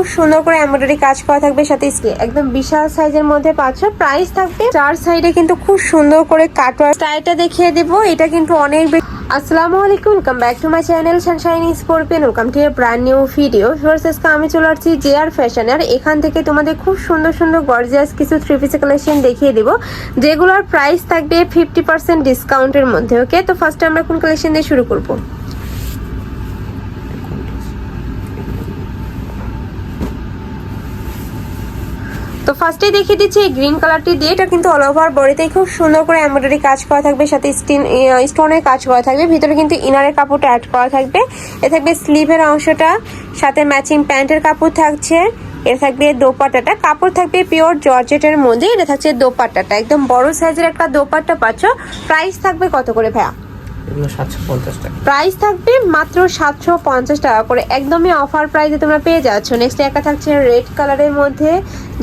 খুব সুন্দর করে এমব্রয়ডারি কাজ করা থাকবে, সাথে একদম বিশাল সাইজের মধ্যে পাচ্ছ। প্রাইস থাকবে চার সাইডে কিন্তু খুব সুন্দর করে কাটওয়ার স্টাইলটা দেখিয়ে দেবো, এটা কিন্তু অনেক আসসালামু আলাইকুম welcome back to my channel sunshine scorpion welcome to a brand new video ভার্সেসকে আমি চলে আসছি জে আর ফ্যাশন আর এখান থেকে তোমাদের খুব সুন্দর সুন্দর গর্জিয়াস কিছু থ্রি পিস কালেকশন দেখিয়ে দিব, যেগুলোর প্রাইস থাকবে ফিফটি পার্সেন্ট ডিসকাউন্টের মধ্যে ওকে তো ফার্স্টে আমরা কোন কালেকশন দিয়ে শুরু করব? তো ফার্স্টে দেখিয়ে দিচ্ছি এই গ্রিন কালারটি দিয়ে। এটা কিন্তু অল ওভার বডিতেই খুব সুন্দর করে এমব্রয়ডারি কাজ করা থাকবে, সাথে স্টিন স্টোনের কাজ করা থাকবে। ভিতরে কিন্তু ইনারের কাপড়টা অ্যাড করা থাকবে। এ থাকবে স্লিভের অংশটা, সাথে ম্যাচিং প্যান্টের কাপড় থাকছে। এর থাকবে দোপাট্টাটা। কাপড় থাকবে পিওর জর্জেটের মধ্যে। এটা থাকছে দোপাট্টাটা। একদম বড় সাইজের একটা দোপাট্টা পাচ্ছ। প্রাইস থাকবে কত করে ভাইয়া? এগুলো প্রাইস থাকবে মাত্র সাতশো পঞ্চাশ টাকা করে। একদমই অফার প্রাইসে তোমরা পেয়ে যাচ্ছ। নেক্সট একটা থাকছে রেড কালারের মধ্যে।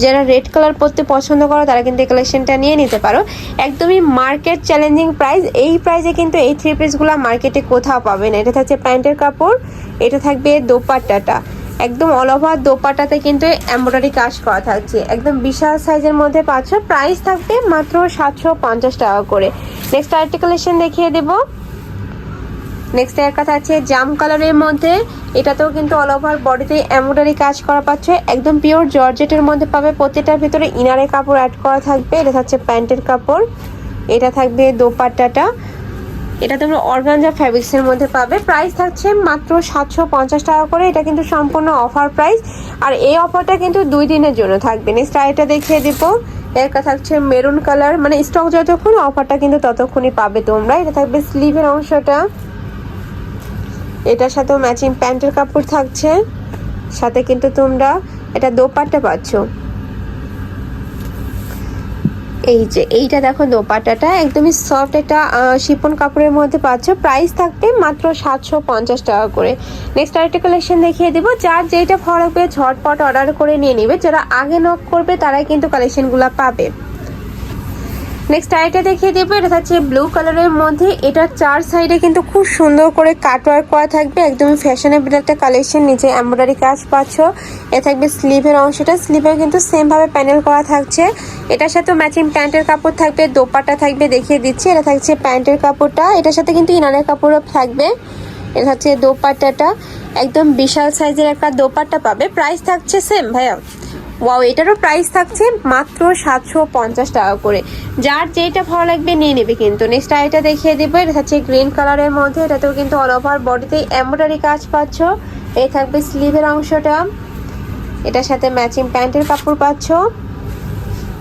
যারা রেড কালার পরতে পছন্দ করো, তারা কিন্তু এই কালেকশনটা নিয়ে নিতে পারো। একদমই মার্কেট চ্যালেঞ্জিং প্রাইস এই প্রাইসে কিন্তু এই থ্রি পিসগুলো মার্কেটে কোথাও পাবে না। এটা থাকছে প্যান্টের কাপড়, এটা থাকবে দোপাট্টাটা। একদম অল ওভার দোপাট্টাতে কিন্তু এমব্রয়ডারি কাজ করা থাকছে। একদম বিশাল সাইজের মধ্যে পাচ্ছ। প্রাইস থাকবে মাত্র সাতশো পঞ্চাশ টাকা করে। নেক্সট আরেকটি কালেকশন দেখিয়ে দেবো। নেক্সট এর কথা আছে, জাম কালারের মধ্যে, এটাতেও কিন্তু অল ওভার বডিতে এমব্রয়ডারি কাজ করা পাচ্ছে। একদম পিওর জর্জেটের মধ্যে পাবে, প্রত্যেকটার ভিতরে ইনারের কাপড় অ্যাড করা থাকবে। এটা থাকছে প্যান্টের কাপড়, এটা থাকবে দোপাট্টাটা। এটা তোমরা অর্গানজা ফ্যাব্রিক্সের মধ্যে পাবে। প্রাইস থাকছে মাত্র সাতশো পঞ্চাশ টাকা করে। এটা কিন্তু সম্পূর্ণ অফার প্রাইস আর এই অফারটা কিন্তু দুই দিনের জন্য থাকবে। নেক্সট আরেকটা দেখিয়ে দেবো। এর কথা থাকছে মেরুন কালার মানে স্টক যতক্ষণ অফারটা কিন্তু ততক্ষণই পাবে তোমরা। এটা থাকবে স্লিভের অংশটা। এটার সাথেও ম্যাচিং প্যান্টের কাপড় থাকছে। সাথে কিন্তু তোমরা এটা দোপাট্টা পাচ্ছ। এই যে, এইটা দেখো দোপাট্টাটা। একদমই সফট একটা শিপন কাপড়ের মধ্যে পাচ্ছ। প্রাইস থাকবে মাত্র সাতশো পঞ্চাশ টাকা করে। নেক্সট আরেকটা কালেকশন দেখিয়ে দেবো। যার যেটা ভালো লাগবে ঝটপট অর্ডার করে নিয়ে নেবে। যারা আগে নক করবে, তারাই কিন্তু কালেকশনগুলো পাবে। নেক্সট আরেকটা দেখিয়ে দেবো, এটা থাকছে ব্লু কালারের মধ্যে। এটা চার সাইডে কিন্তু খুব সুন্দর করে কাটওয়ার্ক করা থাকবে, একদমই ফ্যাশনেবল একটা কালেকশন নিচে এমব্রয়ডারি কাজ পাচ্ছ। এ থাকবে স্লিভের অংশটা স্লিভে কিন্তু সেমভাবে প্যানেল করা থাকছে। এটার সাথে ম্যাচিং প্যান্টের কাপড় থাকবে, দোপাট্টা থাকবে দেখিয়ে দিচ্ছি। এটা থাকছে প্যান্টের কাপড়টা, এটার সাথে কিন্তু ইনারের কাপড়ও থাকবে। এটা হচ্ছে দোপাট্টাটা, একদম বিশাল সাইজের একটা দোপাট্টা পাবে। প্রাইস থাকছে সেম ভাইয়া। ওয়াও এটারও প্রাইস থাকছে মাত্র সাতশো পঞ্চাশ টাকা করে। যার যেটা ভালো লাগবে নিয়ে নেবে কিন্তু। নেক্সট আইটা দেখিয়ে দেবো, এটা হচ্ছে গ্রিন কালারের মধ্যে। এটাতেও কিন্তু অল ওভার বডিতে এমব্রয়ডারি কাজ পাচ্ছ। এই থাকবে স্লিভের অংশটা। এটার সাথে ম্যাচিং প্যান্টের কাপড় পাচ্ছ।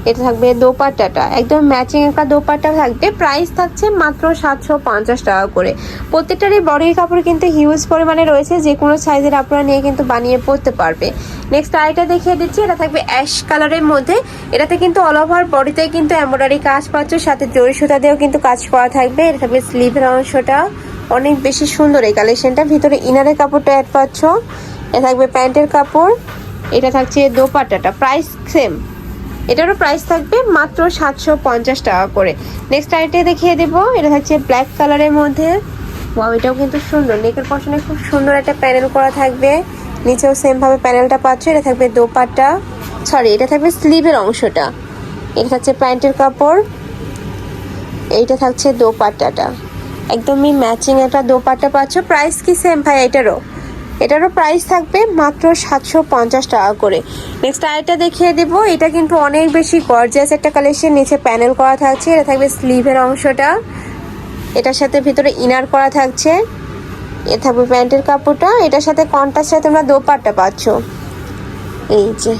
এটা থাকবে দোপাট্টাটা। একদম ম্যাচিং একটা দোপাট্টা থাকবে। প্রাইস থাকছে মাত্র সাতশো পঞ্চাশ টাকা করে। প্রত্যেকটারই বডির কাপড় কিন্তু হিউজ পরিমাণে রয়েছে। যে কোনো সাইজের আপনারা নিয়ে কিন্তু বানিয়ে পরতে পারবে। নেক্সট আইটা দেখিয়ে দিচ্ছি, এটা থাকবে অ্যাশ কালারের মধ্যে। এটাতে কিন্তু অল ওভার বডিতে কিন্তু এমব্রয়ডারি কাজ পাচ্ছ, সাথে জরি সুতা দিয়েও কিন্তু কাজ করা থাকবে। এটা থাকবে স্লিভের অংশটা। অনেক বেশি সুন্দর এই কালেকশনটা ভিতরে ইনারের কাপড়টা অ্যাড পাচ্ছ। এটা থাকবে প্যান্টের কাপড়। এটা থাকছে দোপাট্টাটা। প্রাইস সেম এটারও প্রাইস থাকবে মাত্র সাতশো পঞ্চাশ টাকা করে। নেক্সট আইটে দেখিয়ে দেবো। এটা থাকছে ব্ল্যাক কালারের মধ্যে। ওয়াও এটাও কিন্তু সুন্দর। নেকের পশনে খুব সুন্দর একটা প্যানেল করা থাকবে। নিচেও সেম ভাবে প্যানেলটা পাচ্ছ। এটা থাকবে দোপাট্টা। সরি এটা থাকবে স্লিভের অংশটা। এটা থাকছে প্যান্টের কাপড়। এইটা থাকছে দোপাট্টাটা। একদমই ম্যাচিং একটা দোপাট্টা পাচ্ছ। প্রাইস কি সেম ভাই, এটারও? এটারও প্রাইস থাকবে মাত্র সাতশো পঞ্চাশ টাকা করে। নেক্সট আরেকটা দেখিয়ে দেব, এটা কিন্তু অনেক বেশি গর্জিয়াস একটা কালেকশন নিচে প্যানেল করা থাকছে, এটা থাকবে স্লিভের অংশটা। এটার সাথে ভিতরে ইনার করা থাকছে। এ থাকবে প্যান্টের কাপড়টা, এটার সাথে কন্টার সাথে তোমরা দোপাট্টা পাচ্ছ। এই যে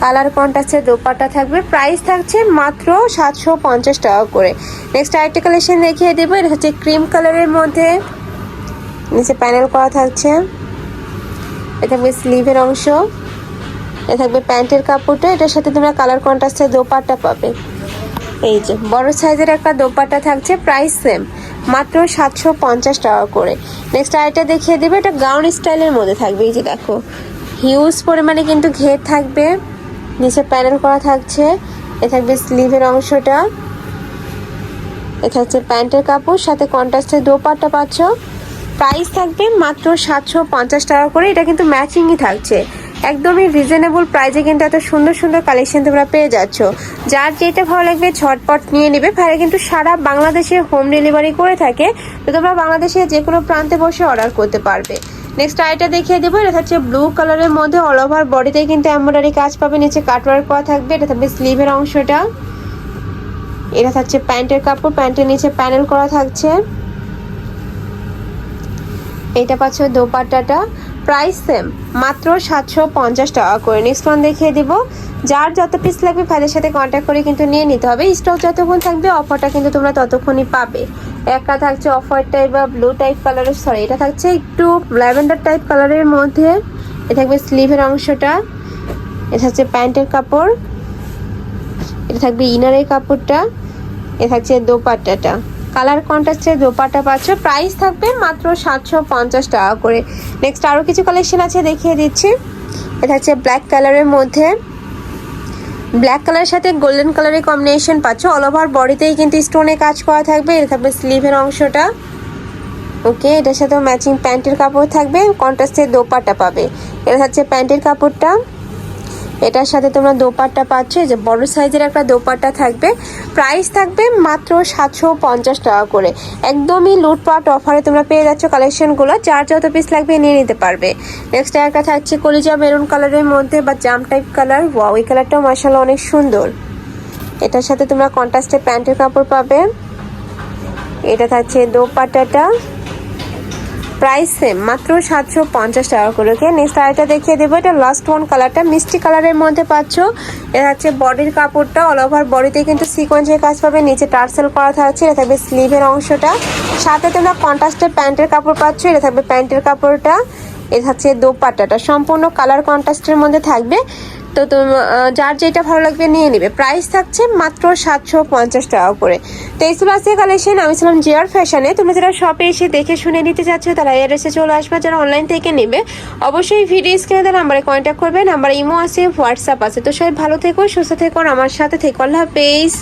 কালার কন্ট্রাস্টের দোপাট্টা থাকবে প্রাইস থাকছে মাত্র সাতশো পঞ্চাশ টাকা করে। নেক্সট আরেকটা কালেকশন দেখিয়ে দেবো, এটা হচ্ছে ক্রিম কালারের মধ্যে। নিচে প্যানেল করা থাকছে। এ থাকবে স্লিভের অংশ। এ থাকবে প্যান্টের কাপড়টা। এটার সাথে তোমরা কালার কন্ট্রাস্টের দোপাট্টা পাবে। এই যে, বড় সাইজের একটা দোপাট্টা থাকছে, প্রাইস সেম, মাত্র সাতশো পঞ্চাশ টাকা করে। নেক্সট আরেকটা দেখিয়ে দেবে, এটা গাউন স্টাইলের মধ্যে থাকবে। এই যে দেখো, হিউজ পরিমাণে কিন্তু ঘের থাকবে। নিচে প্যানেল করা থাকছে। এ থাকবে স্লিভের অংশটা। এ থাকছে প্যান্টের কাপড়, সাথে কন্ট্রাস্টের দোপাট্টা পাচ্ছ। প্রাইস থাকবে মাত্র সাতশো পঞ্চাশ টাকা করে। এটা কিন্তু ম্যাচিংই থাকছে। একদমই রিজনেবল প্রাইসে কিন্তু এত সুন্দর সুন্দর কালেকশন তোমরা পেয়ে যাচ্ছ। যার যেটা ভালো লাগবে ঝটপট নিয়ে নেবে। ভাইরা কিন্তু সারা বাংলাদেশে হোম ডেলিভারি করে থাকে। তো তোমরা বাংলাদেশে যে কোনো প্রান্তে বসে অর্ডার করতে পারবে। নেক্সট আইটা দেখিয়ে দেবো। এটা হচ্ছে ব্লু কালারের মধ্যে অল ওভার বডিতে কিন্তু এমব্রয়ডারি কাজ পাবে। নিচে কাটওয়ার্ক করা থাকবে। এটা থাকবে স্লিভের অংশটা। এটা থাকছে প্যান্টের কাপড়। প্যান্টের নিচে প্যানেল করা থাকছে। এটা পাচ্ছ দোপাট্টাটা। প্রাইস সেম মাত্র সাতশো পঞ্চাশ টাকা করে। নেক্সট ওয়ান দেখিয়ে দিব। যার যত পিস লাগবে ভাইদের সাথে কন্ট্যাক্ট করে কিন্তু নিয়ে নিতে হবে। স্টক যতক্ষণ থাকবে অফারটা কিন্তু তোমরা ততক্ষণই পাবে। একটা থাকছে অফার টাইপ বা ব্লু টাইপ কালারের সরি এটা থাকছে একটু ল্যাভেন্ডার টাইপ কালারের মধ্যে। এটা থাকবে স্লিভের অংশটা। এটা হচ্ছে প্যান্টের কাপড়। এটা থাকবে ইনারের কাপড়টা। এটা থাকছে দোপাট্টাটা। কালার কন্ট্রাস্টের দোপাট্টা পাচ্ছ। প্রাইস থাকবে মাত্র সাতশো পঞ্চাশ টাকা করে। নেক্সট আরও কিছু কালেকশন আছে দেখিয়ে দিচ্ছি। এটা হচ্ছে ব্ল্যাক কালারের মধ্যে। ব্ল্যাক কালারের সাথে গোল্ডেন কালারের কম্বিনেশন পাচ্ছ। অল ওভার বডিতেই কিন্তু স্টোনে কাজ করা থাকবে। এটা থাকবে স্লিভের অংশটা। ওকে এটার সাথে ম্যাচিং প্যান্টের কাপড় থাকবে। কন্ট্রাস্টের দোপাট্টা পাবে। এটা হচ্ছে প্যান্টের কাপড়টা। এটার সাথে তোমরা দোপাট্টা পাচ্ছ। যে বড় সাইজের একটা দোপাট্টা থাকবে। প্রাইস থাকবে মাত্র সাতশো পঞ্চাশ টাকা করে। একদমই লুটপাট অফারে তোমরা পেয়ে যাচ্ছ কালেকশনগুলো। যার যত পিস লাগবে নিয়ে নিতে পারবে। নেক্সট একটা থাকছে কলিজা মেরুন কালারের মধ্যে বা জাম টাইপ কালার ওয়াও এই কালারটাও মাসাল্লাহ অনেক সুন্দর। এটার সাথে তোমরা কন্ট্রাস্টে প্যান্টের কাপড় পাবে। এটা থাকছে দোপাট্টাটা। প্রাইস সেম মাত্র সাতশো পঞ্চাশ টাকা করে। ওকে নেক্সট আরেকটা দেখিয়ে দেবো। এটা লাস্ট ওয়ান কালারটা মিষ্টি কালারের মধ্যে পাচ্ছ। এটা হচ্ছে বডির কাপড়টা। অল ওভার বডিতে কিন্তু সিকোয়েন্সের কাজ পাবে। নিচে টার্সেল করা থাকছে। এটা থাকবে স্লিভের অংশটা। সাথে তোমরা কন্ট্রাস্টের প্যান্টের কাপড় পাচ্ছ। এটা থাকবে প্যান্টের কাপড়টা। এটা হচ্ছে দোপাট্টাটা। সম্পূর্ণ কালার কন্ট্রাস্টের মধ্যে থাকবে। তো যার যেটা ভালো লাগবে নিয়ে নেবে। প্রাইস থাকছে মাত্র সাতশো পঞ্চাশ টাকা করে। তো এই ছিল আজকে কালেকশন আমি ছিলাম জিয়ার ফ্যাশনে তুমি যারা শপে এসে দেখে শুনে নিতে চাচ্ছ, তারা এসে চলে আসবে। যারা অনলাইন থেকে নেবে, অবশ্যই ভিডিও স্ক্রিনে তারা নাম্বারে কন্ট্যাক্ট করবে। নাম্বার ইমো আছে হোয়াটসঅ্যাপ আছে। তো সবাই ভালো থেকো, সুস্থ থেকো আমার সাথে থেকো। আল্লাহ হাফেজ।